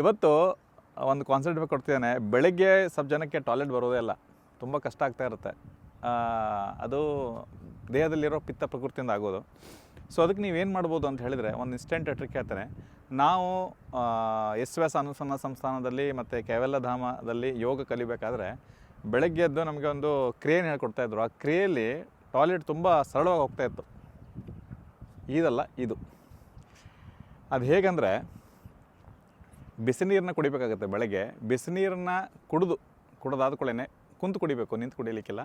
ಇವತ್ತು ಒಂದು ಕಾನ್ಸೆಪ್ಟ್ ಕೊಡ್ತಿದ್ದೇನೆ ಬೆಳಗ್ಗೆ ಸ್ವಲ್ಪ ಜನಕ್ಕೆ ಟಾಯ್ಲೆಟ್ ಬರೋದೇ ಇಲ್ಲ. ತುಂಬ ಕಷ್ಟ ಆಗ್ತಾ ಇರುತ್ತೆ. ಅದು ದೇಹದಲ್ಲಿರೋ ಪಿತ್ತ ಪ್ರಕೃತಿಯಿಂದ ಆಗೋದು. ಸೊ ಅದಕ್ಕೆ ನೀವೇನು ಮಾಡ್ಬೋದು ಅಂತ ಹೇಳಿದರೆ ಒಂದು ಇನ್ಸ್ಟೆಂಟ್ ಟ್ರಿಕ್ ಹೇಳ್ತಾರೆ ನಾವು ಎಸ್ ವ್ಯಾಸ ಅನುಸಂಧಾನ ಸಂಸ್ಥಾನದಲ್ಲಿ ಮತ್ತು ಕೇವಲ ಧಾಮದಲ್ಲಿ ಯೋಗ ಕಲಿಬೇಕಾದ್ರೆ ಬೆಳಗ್ಗೆ ಎದ್ದು ನಮಗೆ ಒಂದು ಕ್ರಿಯೆನ ಹೇಳ್ಕೊಡ್ತಾ ಇದ್ದರು ಆ ಕ್ರಿಯೆಯಲ್ಲಿ ಟಾಯ್ಲೆಟ್ ತುಂಬ ಸರಳವಾಗಿ ಹೋಗ್ತಾ ಇತ್ತು. ಇದಲ್ಲ ಇದು. ಅದು ಹೇಗಂದರೆ ಬಿಸಿ ನೀರನ್ನ ಕುಡಿಬೇಕಾಗುತ್ತೆ ಬೆಳಗ್ಗೆ. ಬಿಸಿ ನೀರನ್ನ ಕುಡಿದು, ಕುಡಿದಾದ ಕೂಡಲೇ ಕುಂತು ಕುಡಿಬೇಕು, ನಿಂತು ಕುಡಿಯಲಿಕ್ಕಿಲ್ಲ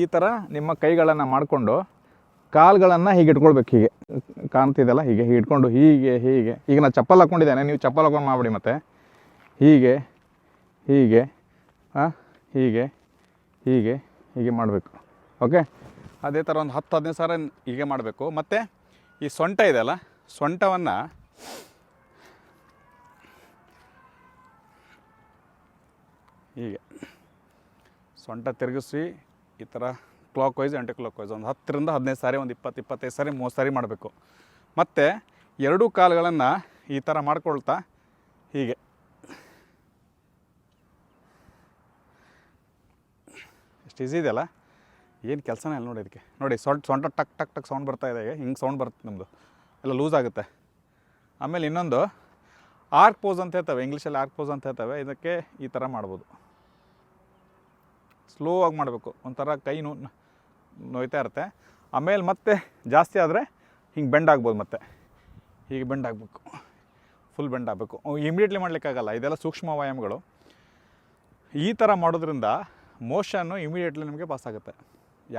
ಈ ಥರ ನಿಮ್ಮ ಕೈಗಳನ್ನು ಮಾಡಿಕೊಂಡು ಕಾಲುಗಳನ್ನು ಹೀಗೆ ಇಟ್ಕೊಳ್ಬೇಕು, ಹೀಗೆ. ಕಾಣ್ತಿದೆಯಲ್ಲ? ಹೀಗೆ ಹೀಗೆ ಇಟ್ಕೊಂಡು ಹೀಗೆ ಹೀಗೆ. ಈಗ ನಾನು ಚಪ್ಪಲ್ ಹಾಕ್ಕೊಂಡಿದ್ದೇನೆ ನೀವು ಚಪ್ಪಲ್ ಹಾಕೊಂಡು ಮಾಡಿಬಿಡಿ ಮತ್ತೆ. ಹೀಗೆ ಹೀಗೆ ಹಾಂ ಹೀಗೆ ಹೀಗೆ ಹೀಗೆ ಮಾಡಬೇಕು. ಓಕೆ? ಅದೇ ಥರ ಒಂದು ಹತ್ತು ಹದಿನೈದು ಸಾವಿರ ಹೀಗೆ ಮಾಡಬೇಕು. ಮತ್ತು ಈ ಸೊಂಟ ಇದೆಯಲ್ಲ, ಸೊಂಟವನ್ನು ಹೀಗೆ. ಸೊಂಟ ತಿರುಗಿಸಿ ಈ ಥರ ಕ್ಲಾಕ್ ವೈಸ್ ಎಂಟು ಕ್ಲಾಕ್ ವೈಸ್ ಒಂದು ಹತ್ತರಿಂದ ಹದಿನೈದು ಸಾರಿ, ಒಂದು ಇಪ್ಪತ್ತು, ಇಪ್ಪತ್ತೈದು ಸಾರಿ, ಮೂವತ್ತು ಸಾರಿ ಮಾಡಬೇಕು. ಮತ್ತು ಎರಡೂ ಕಾಲುಗಳನ್ನು ಈ ಥರ ಮಾಡ್ಕೊಳ್ತಾ, ಹೀಗೆ. ಎಷ್ಟು ಈಸಿ ಇದೆಯಲ್ಲ? ಏನು ಕೆಲಸನೇ ಇಲ್ಲ ನೋಡಿ ಇದಕ್ಕೆ. ನೋಡಿ, ಸೊಂಟ ಸೊಂಟ ಟಕ್ ಟಕ್ ಟಕ್ ಸೌಂಡ್ ಬರ್ತಾ ಇದೆ ಹಿಂಗೆ ಸೌಂಡ್ ಬರುತ್ತೆ ನಮ್ಮದು ಎಲ್ಲ ಲೂಸ್ ಆಗುತ್ತೆ. ಆಮೇಲೆ ಇನ್ನೊಂದು ಆರ್ಕ್ ಪೋಸ್ ಅಂತ ಹೇಳ್ತವೆ, ಇಂಗ್ಲೀಷಲ್ಲಿ ಆರ್ಕ್ ಪೋಸ್ ಅಂತ ಹೇಳ್ತವೆ, ಇದಕ್ಕೆ ಈ ಥರ ಮಾಡ್ಬೋದು. ಸ್ಲೋ ಆಗಿ ಮಾಡಬೇಕು, ಒಂಥರ ಕೈ ನೋ, ನೋಯ್ತಾ ಇರುತ್ತೆ. ಆಮೇಲೆ ಮತ್ತೆ ಜಾಸ್ತಿ ಆದರೆ ಹಿಂಗೆ ಬೆಂಡ್ ಆಗ್ಬೋದು ಮತ್ತೆ. ಹೀಗೆ ಬೆಂಡ್ ಆಗಬೇಕು ಫುಲ್ ಬೆಂಡ್ ಆಗಬೇಕು. ಇಮಿಡಿಯೇಟ್ಲಿ ಮಾಡಲಿಕ್ಕಾಗಲ್ಲ, ಇದೆಲ್ಲ ಸೂಕ್ಷ್ಮ ವ್ಯಾಯಾಮಗಳು. ಈ ಥರ ಮಾಡೋದ್ರಿಂದ ಮೋಷನ್ನು ಇಮಿಡಿಯೇಟ್ಲಿ ನಿಮಗೆ ಪಾಸ್ ಆಗುತ್ತೆ.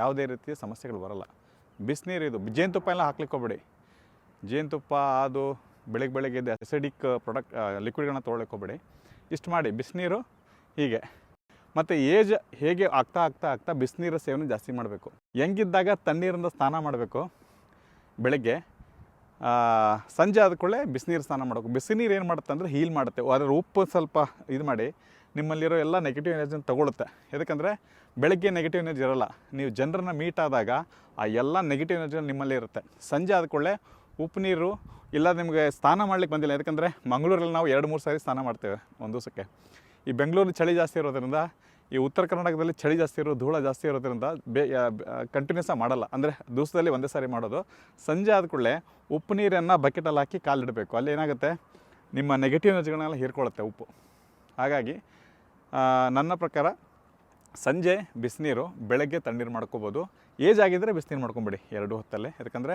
ಯಾವುದೇ ರೀತಿಯ ಸಮಸ್ಯೆಗಳು ಬರೋಲ್ಲ. ಬಿಸಿನೀರು ಇದು, ಜೇನುತುಪ್ಪ ಎಲ್ಲ ಹಾಕ್ಲಿಕ್ಕೆ ಹೋಗ್ಬೇಡಿ. ಜೇನುತುಪ್ಪ, ಅದು ಬೆಳಗ್ಗೆ ಬೆಳಗ್ಗೆ ಎದ್ದು ಅಸಿಡಿಕ್ ಪ್ರಾಡಕ್ಟ್ ಲಿಕ್ವಿಡ್ಗಳನ್ನ ತೊಗೊಳಕ್ಕೆ ಹೋಗಬೇಡಿ. ಇಷ್ಟು ಮಾಡಿ, ಬಿಸಿನೀರು ಹೀಗೆ. ಮತ್ತು ಏಜ್ ಹೇಗೆ ಆಗ್ತಾ ಆಗ್ತಾ ಆಗ್ತಾ ಬಿಸಿನೀರ ಸೇವನೆ ಜಾಸ್ತಿ ಮಾಡಬೇಕು. ಹೆಂಗಿದ್ದಾಗ ತಣ್ಣೀರಿಂದ ಸ್ನಾನ ಮಾಡಬೇಕು? ಬೆಳಗ್ಗೆ ಸಂಜೆ ಆದ ಕೂಡಲೇ ಬಿಸಿನೀರು ಸ್ನಾನ ಮಾಡಬೇಕು. ಬಿಸಿನೀರು ಏನು ಮಾಡುತ್ತೆ ಅಂದರೆ ಹೀಲ್ ಮಾಡುತ್ತೆ. ಅದರ ಉಪ್ಪು ಸ್ವಲ್ಪ ಇದು ಮಾಡಿ, ನಿಮ್ಮಲ್ಲಿರೋ ಎಲ್ಲ ನೆಗೆಟಿವ್ ಎನರ್ಜಿನ ತಗೊಳುತ್ತೆ. ಯಾಕಂದರೆ ಬೆಳಗ್ಗೆ ನೆಗೆಟಿವ್ ಎನರ್ಜಿ ಇರೋಲ್ಲ. ನೀವು ಜನರನ್ನ ಮೀಟ್ ಆದಾಗ ಆ ಎಲ್ಲ ನೆಗೆಟಿವ್ ಎನರ್ಜಿ ನಿಮ್ಮಲ್ಲಿ ಇರುತ್ತೆ. ಸಂಜೆ ಆದ ಕೂಡಲೇ ಉಪ್ಪು ನೀರು ಇಲ್ಲ ನಿಮಗೆ ಸ್ನಾನ ಮಾಡ್ಲಿಕ್ಕೆ ಬಂದಿಲ್ಲ. ಯಾಕಂದರೆ ಮಂಗಳೂರಲ್ಲಿ ನಾವು ಎರಡು, ಮೂರು ಸಾರಿ ಸ್ನಾನ ಮಾಡ್ತೇವೆ ಒಂದು ದಿವಸಕ್ಕೆ. ಈ ಬೆಂಗಳೂರು ಚಳಿ ಜಾಸ್ತಿ ಇರೋದ್ರಿಂದ, ಈ ಉತ್ತರ ಕರ್ನಾಟಕದಲ್ಲಿ ಚಳಿ ಜಾಸ್ತಿ ಇರೋ, ಧೂಳ ಜಾಸ್ತಿ ಇರೋದ್ರಿಂದ ಬೇ ಕಂಟಿನ್ಯೂಸ್ ಮಾಡಲ್ಲ. ಅಂದರೆ ದಿವಸದಲ್ಲಿ ಒಂದೇ ಸಾರಿ ಮಾಡೋದು. ಸಂಜೆ ಆದ ಕೂಡಲೇ ಉಪ್ಪು ನೀರನ್ನು ಬಕೆಟಲ್ಲಿ ಹಾಕಿ ಕಾಲಿಡಬೇಕು. ಅಲ್ಲಿ ಏನಾಗುತ್ತೆ? ನಿಮ್ಮ ನೆಗೆಟಿವ್ ಎನರ್ಜಿಗಳನ್ನೆಲ್ಲ ಹೀರ್ಕೊಳ್ಳುತ್ತೆ ಉಪ್ಪು. ಹಾಗಾಗಿ ನನ್ನ ಪ್ರಕಾರ ಸಂಜೆ ಬಿಸಿನೀರು ಬೆಳಗ್ಗೆ ತಣ್ಣೀರು ಮಾಡ್ಕೋಬೋದು. ಏಜ್ ಆಗಿದ್ದರೆ ಬಿಸಿನೀರು ಮಾಡ್ಕೊಂಬಿಡಿ ಎರಡು ಹೊತ್ತಲ್ಲೇ. ಯಾಕಂದರೆ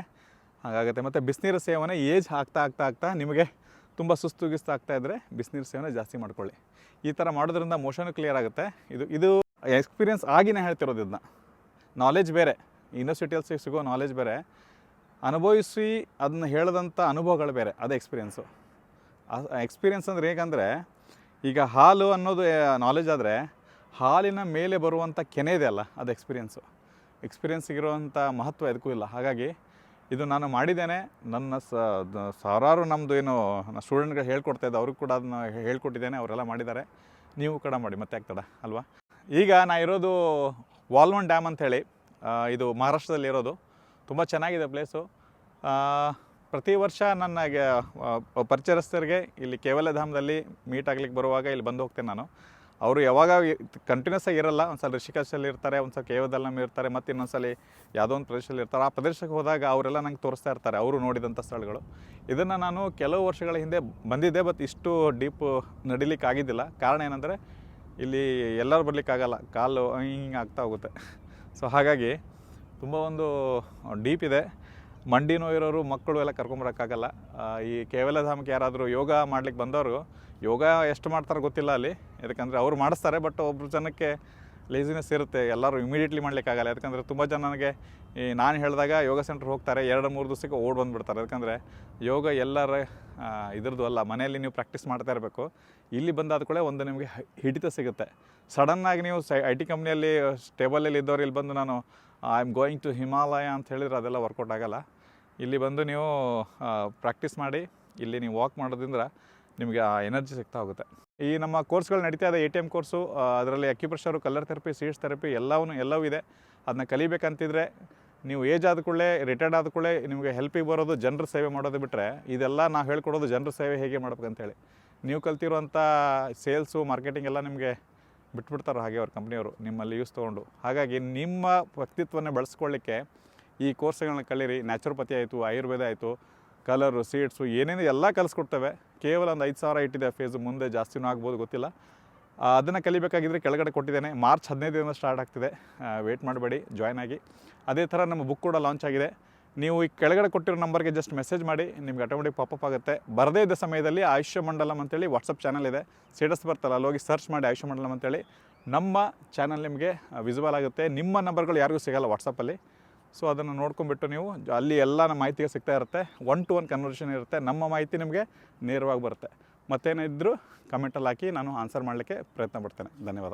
ಹಾಗಾಗುತ್ತೆ. ಮತ್ತು ಬಿಸಿನೀರು ಸೇವನೆ ಏಜ್ ಆಗ್ತಾ ಆಗ್ತಾ ಆಗ್ತಾ ನಿಮಗೆ ತುಂಬ ಸುಸ್ತು ಗಿಸ್ತು ಆಗ್ತಾ ಇದ್ದರೆ ಬಿಸಿನೀರು ಸೇವನೆ ಜಾಸ್ತಿ ಮಾಡ್ಕೊಳ್ಳಿ. ಈ ಥರ ಮಾಡೋದ್ರಿಂದ ಮೋಷನ್ ಕ್ಲಿಯರ್ ಆಗುತ್ತೆ. ಇದು ಇದು ಎಕ್ಸ್ಪೀರಿಯನ್ಸ್ ಆಗಿನೇ ಹೇಳ್ತಿರೋದು ಇದನ್ನ ನಾಲೆಜ್ ಬೇರೆ. ಯೂನಿವರ್ಸಿಟಿಯಲ್ಲಿ ಸಿಗೋ ನಾಲೆಜ್ ಬೇರೆ. ಅನುಭವಿಸಿ ಅದನ್ನ ಹೇಳದಂಥ ಅನುಭವಗಳು ಬೇರೆ. ಅದು ಎಕ್ಸ್ಪೀರಿಯೆನ್ಸು ಎಕ್ಸ್ಪೀರಿಯನ್ಸ್ ಅಂದರೆ ಹೇಗಂದರೆ, ಈಗ ಹಾಲು ಅನ್ನೋದು ನಾಲೆಜ್ ಆದರೆ ಹಾಲಿನ ಮೇಲೆ ಬರುವಂಥ ಕೆನೆ ಇದೆ ಅಲ್ಲ, ಅದು ಎಕ್ಸ್ಪೀರಿಯೆನ್ಸು ಎಕ್ಸ್ಪೀರಿಯೆನ್ಸಿಗಿರುವಂಥ ಮಹತ್ವ ಎದಕ್ಕೂ ಇಲ್ಲ. ಹಾಗಾಗಿ ಇದು ನಾನು ಮಾಡಿದ್ದೇನೆ. ನನ್ನ ಸಾವಿರಾರು ನಮ್ಮದು ಏನು ಸ್ಟೂಡೆಂಟ್ಗಳು ಹೇಳ್ಕೊಡ್ತಾ ಇದ್ದೆ, ಅವ್ರಿಗೆ ಕೂಡ ಅದನ್ನ ಹೇಳ್ಕೊಟ್ಟಿದ್ದೇನೆ, ಅವರೆಲ್ಲ ಮಾಡಿದ್ದಾರೆ. ನೀವು ಕೂಡ ಮಾಡಿ, ಮತ್ತೆ ಆಗ್ತದ, ಅಲ್ವಾ? ಈಗ ನಾ ಇರೋದು ವಾಲ್ವನ್ ಡ್ಯಾಮ್ ಅಂಥೇಳಿ ಇದು ಮಹಾರಾಷ್ಟ್ರದಲ್ಲಿ ಇರೋದು. ತುಂಬ ಚೆನ್ನಾಗಿದೆ ಪ್ಲೇಸು. ಪ್ರತಿ ವರ್ಷ ನನ್ನ ಪರಿಚಯಸ್ಥರಿಗೆ ಇಲ್ಲಿ ಕೇವಲ ಧಾಮದಲ್ಲಿ ಮೀಟ್ ಆಗ್ಲಿಕ್ಕೆ ಬರುವಾಗ ಇಲ್ಲಿ ಬಂದು ಹೋಗ್ತೇನೆ ನಾನು. ಅವರು ಯಾವಾಗ ಕಂಟಿನ್ಯೂಸ್ ಆಗಿ ಇರಲ್ಲ ಒಂದು ಸಲ ಋಷಿಕೇಶಲ್ಲಿ ಇರ್ತಾರೆ ಒಂದು ಸಲ ಇರ್ತಾರೆ, ಮತ್ತು ಇನ್ನೊಂದ್ಸಲ ಯಾವುದೋ ಒಂದು ಪ್ರದೇಶದಲ್ಲಿ ಇರ್ತಾರೆ. ಆ ಪ್ರದೇಶಕ್ಕೆ ಹೋದಾಗ ಅವರೆಲ್ಲ ನಂಗೆ ತೋರಿಸ್ತಾ ಇರ್ತಾರೆ, ಅವರು ನೋಡಿದಂಥ ಸ್ಥಳಗಳು. ಇದನ್ನು ನಾನು ಕೆಲವು ವರ್ಷಗಳ ಹಿಂದೆ ಬಂದಿದ್ದೆ ಬಟ್ ಇಷ್ಟು ಡೀಪ್ ನಡಿಲಿಕ್ಕೆ ಆಗಿದ್ದಿಲ್ಲ. ಕಾರಣ ಏನಂದರೆ, ಇಲ್ಲಿ ಎಲ್ಲರೂ ಬರಲಿಕ್ಕಾಗಲ್ಲ ಕಾಲು ಹಿಂಗೆ ಆಗ್ತಾ ಹೋಗುತ್ತೆ. ಸೊ ಹಾಗಾಗಿ ತುಂಬ ಒಂದು ಡೀಪ್ ಇದೆ. ಮಂಡಿ ನೋವಿರೋರು ಮಕ್ಕಳು ಎಲ್ಲ ಕರ್ಕೊಂಬರೋಕ್ಕಾಗಲ್ಲ ಈ ಕೇವಲ ಧಾಮಕ್ಕೆ ಯಾರಾದರೂ ಯೋಗ ಮಾಡ್ಲಿಕ್ಕೆ ಬಂದವರು, ಯೋಗ ಎಷ್ಟು ಮಾಡ್ತಾರೆ ಗೊತ್ತಿಲ್ಲ ಅಲ್ಲಿ. ಯಾಕಂದರೆ ಅವ್ರು ಮಾಡಿಸ್ತಾರೆ ಬಟ್ ಒಬ್ಬರು ಜನಕ್ಕೆ ಲೇಸಿನೆಸ್ ಇರುತ್ತೆ. ಎಲ್ಲರೂ ಇಮಿಡಿಯೇಟ್ಲಿ ಮಾಡಲಿಕ್ಕಾಗಲ್ಲ ಯಾಕಂದರೆ ತುಂಬ ಜನ ನನಗೆ ಈ ನಾನು ಹೇಳಿದಾಗ ಯೋಗ ಸೆಂಟ್ರ್ ಹೋಗ್ತಾರೆ, ಎರಡು, ಮೂರು ದಿವಸಕ್ಕೆ ಓಡ್ ಬಂದುಬಿಡ್ತಾರೆ. ಯಾಕಂದರೆ ಯೋಗ ಎಲ್ಲರ ಇದ್ರದ್ದು ಅಲ್ಲ. ಮನೆಯಲ್ಲಿ ನೀವು ಪ್ರಾಕ್ಟೀಸ್ ಮಾಡ್ತಾ ಇರಬೇಕು. ಇಲ್ಲಿ ಬಂದಾದ ಕೂಡ ಒಂದು ನಿಮಗೆ ಹಿಡಿತ ಸಿಗುತ್ತೆ. ಸಡನ್ನಾಗಿ ನೀವು ಸೈ ಐ ಟಿ ಕಂಪ್ನಿಯಲ್ಲಿ ಸ್ಟೇಬಲಲ್ಲಿ ಇದ್ದವ್ರು ಇಲ್ಲಿ ಬಂದು ನಾನು I am going to Himalaya ಅಂತ ಹೇಳಿದ್ರೆ ಅದೆಲ್ಲ ವರ್ಕೌಟ್ ಆಗಲ್ಲ. ಇಲ್ಲಿ ಬಂದು ನೀವು ಪ್ರಾಕ್ಟೀಸ್ ಮಾಡಿ, ಇಲ್ಲಿ ನೀವು ವಾಕ್ ಮಾಡೋದ್ರಿಂದ ನಿಮಗೆ ಆ ಎನರ್ಜಿ ಸಿಗ್ತಾ ಹೋಗುತ್ತೆ. ಈ ನಮ್ಮ ಕೋರ್ಸ್ಗಳು ನಡೀತಾ ಇದೆ ಎ ಟಿ ಎಂ ಕೋರ್ಸು ಅದರಲ್ಲಿ acupressure colour therapy seeds therapy ಎಲ್ಲವೂ ಎಲ್ಲವೂ ಇದೆ. ಅದನ್ನ ಕಲಿಬೇಕಂತಿದ್ರೆ ನೀವು ಏಜ್ ಆದ ಕೂಡಲೇ ರಿಟೈರ್ಡ್ ಆದ ಕೂಡಲೇ ನಿಮಗೆ ಹೆಲ್ಪಿಗೆ ಬರೋದು ಜನರ ಸೇವೆ ಮಾಡೋದು ಬಿಟ್ಟರೆ ಇದೆಲ್ಲ ನಾವು ಹೇಳ್ಕೊಡೋದು ಜನರ ಸೇವೆ ಹೇಗೆ ಮಾಡ್ಬೇಕಂತೇಳಿ. ನೀವು ಕಲ್ತಿರುವಂಥ ಸೇಲ್ಸು ಮಾರ್ಕೆಟಿಂಗ್ ಎಲ್ಲ ನಿಮಗೆ ಬಿಟ್ಬಿಡ್ತಾರೋ ಹಾಗೆ ಅವ್ರ ಕಂಪ್ನಿಯವರು ನಿಮ್ಮಲ್ಲಿ ಯೂಸ್ ತೊಗೊಂಡು. ಹಾಗಾಗಿ ನಿಮ್ಮ ವ್ಯಕ್ತಿತ್ವನ ಬೆಳೆಸ್ಕೊಳ್ಳಿಕ್ಕೆ ಈ ಕೋರ್ಸ್ಗಳನ್ನ ಕಲೀರಿ ನ್ಯಾಚುರೋಪತಿ ಆಯಿತು, ಆಯುರ್ವೇದ ಆಯಿತು ಕಲರು ಸೀಡ್ಸು ಏನೇನು ಎಲ್ಲ ಕಲಿಸ್ಕೊಡ್ತವೆ. ಕೇವಲ ಒಂದು ಐದು ಸಾವಿರ ಇಟ್ಟಿದೆ ಫೇಸ್ ಮುಂದೆ, ಜಾಸ್ತಿನೂ ಆಗ್ಬೋದು ಗೊತ್ತಿಲ್ಲ. ಅದನ್ನು ಕಲಿಬೇಕಾಗಿದ್ದರೆ ಕೆಳಗಡೆ ಕೊಟ್ಟಿದ್ದೇನೆ. ಮಾರ್ಚ್ ಹದಿನೈದರಿಂದ ಸ್ಟಾರ್ಟ್ ಆಗ್ತಿದೆ. ವೇಟ್ ಮಾಡಬೇಡಿ ಜಾಯ್ನ್ ಆಗಿ. ಅದೇ ಥರ ನಮ್ಮ ಬುಕ್ ಕೂಡ ಲಾಂಚ್ ಆಗಿದೆ. ನೀವು ಈ ಕೆಳಗಡೆ ಕೊಟ್ಟಿರೋ ನಂಬರ್ಗೆ ಜಸ್ಟ್ ಮೆಸೇಜ್ ಮಾಡಿ, ನಿಮ್ಗೆ ಆಟೋಮೆಟಿಕ್ ಪಾಪಪ್ ಆಗುತ್ತೆ. ಬರದೇ ಇದ್ದ ಸಮಯದಲ್ಲಿ ಆಯುಷ್ಯ ಮಂಡಲಂ ಅಂತೇಳಿ ವಾಟ್ಸಪ್ ಚಾನಲ್ ಇದೆ. ಸ್ಟೇಟಸ್ ಬರ್ತಲ್ಲ, ಅಲ್ಲಿ ಹೋಗಿ ಸರ್ಚ್ ಮಾಡಿ ಆಯುಷ್ಯ ಮಂಡಲಂ ಅಂತೇಳಿ. ನಮ್ಮ ಚಾನಲ್ ನಿಮಗೆ ವಿಸಿಬಲ್ ಆಗುತ್ತೆ. ನಿಮ್ಮ ನಂಬರ್ಗಳು ಯಾರಿಗೂ ಸಿಗಲ್ಲ ವಾಟ್ಸಪ್ಪಲ್ಲಿ ಸೊ ಅದನ್ನು ನೋಡ್ಕೊಂಡ್ಬಿಟ್ಟು ನೀವು ಅಲ್ಲಿ ಎಲ್ಲ ನಮ್ಮ ಮಾಹಿತಿಗೆ ಸಿಗ್ತಾ ಇರುತ್ತೆ. ಒನ್ ಟು ಒನ್ ಕನ್ವರ್ಷನ್ ಇರುತ್ತೆ. ನಮ್ಮ ಮಾಹಿತಿ ನಿಮಗೆ ನೇರವಾಗಿ ಬರುತ್ತೆ. ಮತ್ತೇನಿದ್ದರೂ ಕಮೆಂಟಲ್ಲಿ ಹಾಕಿ ನಾನು ಆನ್ಸರ್ ಮಾಡಲಿಕ್ಕೆ ಪ್ರಯತ್ನ ಪಡ್ತೇನೆ. ಧನ್ಯವಾದ.